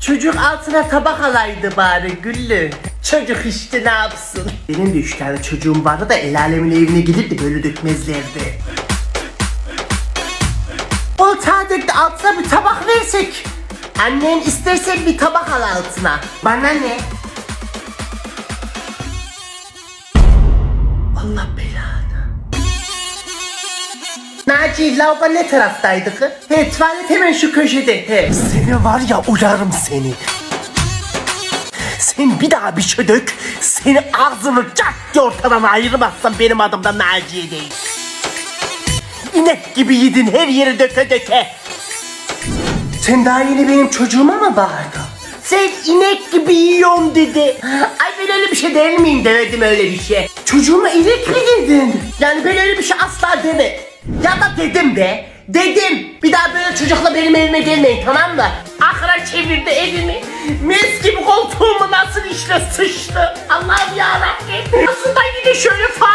Çocuk altına tabak alaydı bari Güllü. Çocuk işte ne yapsın? Benim de üç tane çocuğum vardı da el alemin evine gidip de böyle dökmezlerdi. Oltağı döktü altına bir tabak versek. Annen istersen bir tabak al altına. Bana ne? Allah belanı. Naci lavabo ne taraftaydı kız? He tuvalet hemen şu köşede he. Seni var ya uyarım seni. Sen bir daha bir şey dök. Seni ağzını cak diye ortadan ayırmazsan benim adım da Naciye değil. İnek gibi yedin her yeri döke döke. Sen daha yeni benim çocuğuma mı bağırdın? Sen inek gibi yiyorum dedi. Ay ben öyle bir şey der miyim demedim öyle bir şey. Çocuğuma inek mi dedin? Yani ben öyle bir şey asla deme. Ya da dedim be. Dedim. Bir daha böyle çocukla benim evime gelmeyin tamam mı? Akra çevirdi evimi. Mes gibi koltuğumu nasıl işle sıçtı. Allah'ım yarabbim. Aslında yine şöyle fare